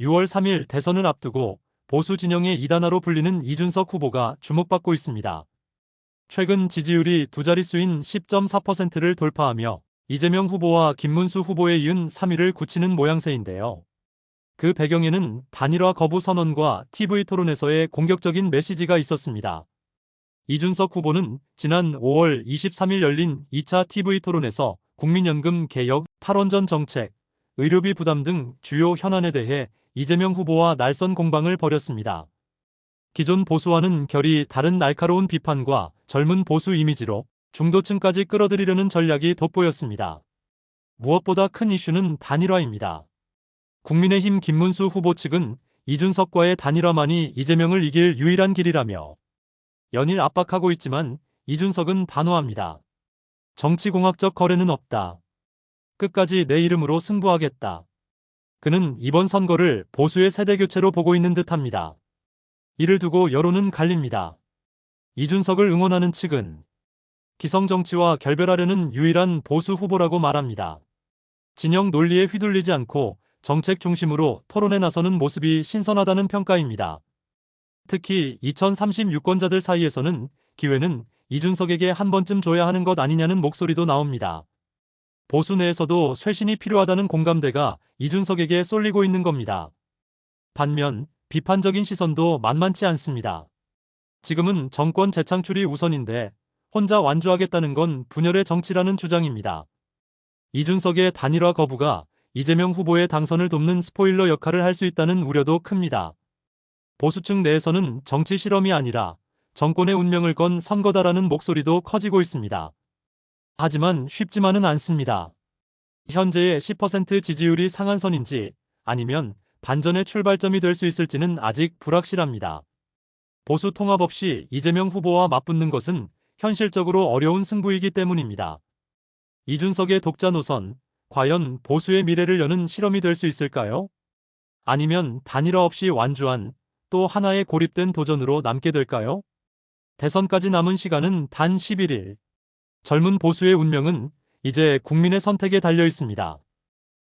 6월 3일 대선을 앞두고 보수 진영의 이단아로 불리는 이준석 후보가 주목받고 있습니다. 최근 지지율이 두 자릿수인 10.4%를 돌파하며 이재명 후보와 김문수 후보에 이은 3위를 굳히는 모양새인데요. 그 배경에는 단일화 거부 선언과 TV 토론에서의 공격적인 메시지가 있었습니다. 이준석 후보는 지난 5월 23일 열린 2차 TV 토론에서 국민연금 개혁, 탈원전 정책, 의료비 부담 등 주요 현안에 대해 이재명 후보와 날선 공방을 벌였습니다. 기존 보수와는 결이 다른 날카로운 비판과 젊은 보수 이미지로 중도층까지 끌어들이려는 전략이 돋보였습니다. 무엇보다 큰 이슈는 단일화입니다. 국민의힘 김문수 후보 측은 이준석과의 단일화만이 이재명을 이길 유일한 길이라며 연일 압박하고 있지만 이준석은 단호합니다. 정치공학적 거래는 없다. 끝까지 내 이름으로 승부하겠다. 그는 이번 선거를 보수의 세대교체로 보고 있는 듯합니다. 이를 두고 여론은 갈립니다. 이준석을 응원하는 측은 기성정치와 결별하려는 유일한 보수 후보라고 말합니다. 진영 논리에 휘둘리지 않고 정책 중심으로 토론에 나서는 모습이 신선하다는 평가입니다. 특히 2030 유권자들 사이에서는 기회는 이준석에게 한 번쯤 줘야 하는 것 아니냐는 목소리도 나옵니다. 보수 내에서도 쇄신이 필요하다는 공감대가 이준석에게 쏠리고 있는 겁니다. 반면 비판적인 시선도 만만치 않습니다. 지금은 정권 재창출이 우선인데 혼자 완주하겠다는 건 분열의 정치라는 주장입니다. 이준석의 단일화 거부가 이재명 후보의 당선을 돕는 스포일러 역할을 할 수 있다는 우려도 큽니다. 보수층 내에서는 정치 실험이 아니라 정권의 운명을 건 선거다라는 목소리도 커지고 있습니다. 하지만 쉽지만은 않습니다. 현재의 10% 지지율이 상한선인지 아니면 반전의 출발점이 될 수 있을지는 아직 불확실합니다. 보수 통합 없이 이재명 후보와 맞붙는 것은 현실적으로 어려운 승부이기 때문입니다. 이준석의 독자 노선, 과연 보수의 미래를 여는 실험이 될 수 있을까요? 아니면 단일화 없이 완주한 또 하나의 고립된 도전으로 남게 될까요? 대선까지 남은 시간은 단 11일. 젊은 보수의 운명은 이제 국민의 선택에 달려 있습니다.